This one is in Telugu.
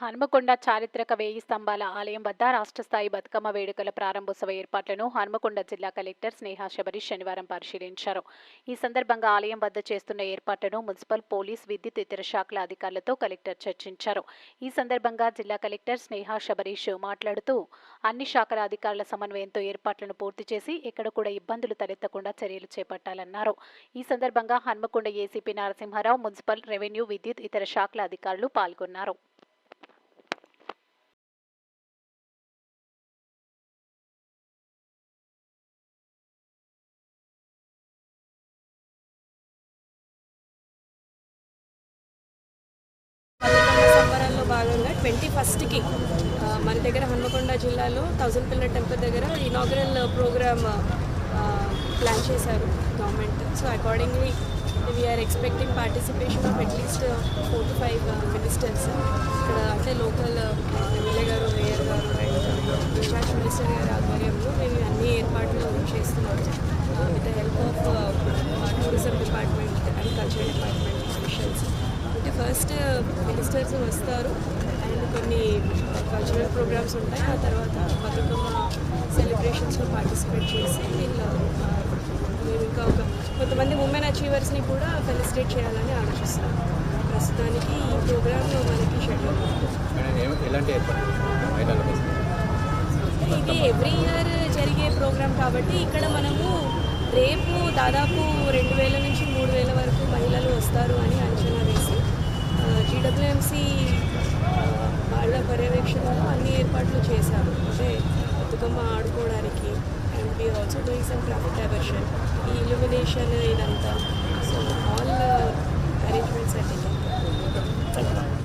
హనుమకొండ చారిత్రక వేయి స్తంభాల ఆలయం వద్ద రాష్ట్ర స్థాయి బతుకమ్మ వేడుకల ప్రారంభోత్సవ ఏర్పాట్లను హనుమకొండ జిల్లా కలెక్టర్ స్నేహ శబరి శనివారం పరిశీలించారు. ఈ సందర్భంగా ఆలయం వద్ద చేస్తున్న ఏర్పాట్లను మున్సిపల్ పోలీస్ విద్యుత్ ఇతర శాఖల అధికారులతో కలెక్టర్ చర్చించారు. ఈ సందర్భంగా జిల్లా కలెక్టర్ స్నేహ శబరీష్ మాట్లాడుతూ అన్ని శాఖల అధికారుల సమన్వయంతో ఏర్పాట్లను పూర్తి చేసి ఎక్కడ కూడా ఇబ్బందులు తలెత్తకుండా చర్యలు చేపట్టాలన్నారు. ఈ సందర్భంగా Hanamkonda ACP Narasimha Rao municipal revenue విద్యుత్ ఇతర శాఖల అధికారులు పాల్గొన్నారు. భాగంగా ట్వంటీ ఫస్ట్కి మన దగ్గర హన్మకొండ జిల్లాలో థౌజండ్ పిల్లర్ టెంపుల్ దగ్గర ఇనాగరల్ ప్రోగ్రామ్ ప్లాన్ చేశారు government. So accordingly we are expecting participation of at least four to five ministers ఇక్కడ అంటే లోకల్ ఎమ్మెల్యే గారు మేయర్ గారు అండ్ ఇన్ఛార్జ్ మినిస్టర్ గారి ఆధ్వర్యంలో మేము అన్ని ఏర్పాట్లు చేస్తున్నాము. With the help of tourism department and culture first ministers వస్తారు. అండ్ కొన్ని కల్చరల్ ప్రోగ్రామ్స్ ఉంటాయి. ఆ తర్వాత బతుకమ్మ సెలబ్రేషన్స్లో పార్టిసిపేట్ చేసి వీళ్ళు మేము ఇంకా ఒక కొంతమంది ఉమెన్ అచీవర్స్ని కూడా ఫెలిసిటేట్ చేయాలని ఆలోచిస్తున్నాం ప్రస్తుతానికి ఈ ప్రోగ్రామ్ మనకి షెడ్యూల్ ఇది ఎవ్రీ ఇయర్ జరిగే ప్రోగ్రామ్ కాబట్టి ఇక్కడ మనము రేపు దాదాపు రెండు వేల నుంచి మూడు వేల వరకు and we also doing some craft diversion ఈ ఇల్యూమినేషన్ ఇదంతా సో ఆల్ అరేంజ్మెంట్స్ అంటే